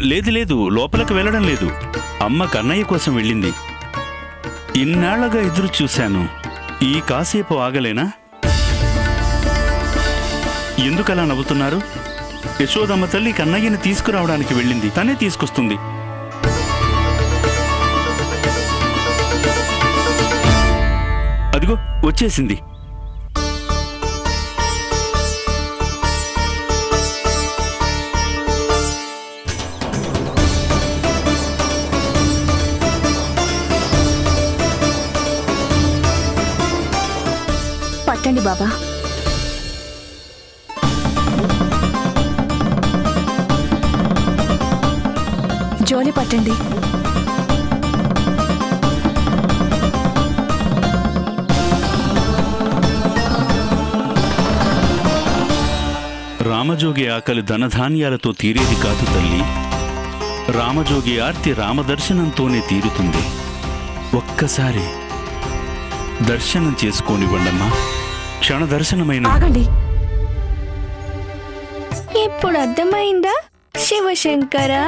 లేదు లేదు లోపలికి వెళ్ళడం లేదు. అమ్మ కన్నయ్య కోసం వెళ్ళింది. ఇన్నాళ్ళుగా ఎదురు చూశాను. ఈ కాసేపు ఆగలేనా? ఎందుకలా నవ్వుతున్నారు? యశోదమ్మ తల్లి కన్నయ్యని తీసుకురావడానికి వెళ్ళింది. తనే తీసుకొస్తుంది. అదిగో వచ్చేసింది. పెట్టండి బాబా. జోలి పట్టండి. రామజోగి ఆకలి ధనధాన్యాలతో తీరేది కాదు తల్లి. రామజోగి ఆర్తి రామదర్శనంతోనే తీరుతుంది. ఒక్కసారి దర్శనం చేసుకోనివ్వండమ్మా. క్షణ దర్శనమైన ఇప్పుడు అర్థమైందా? శివశంకరా?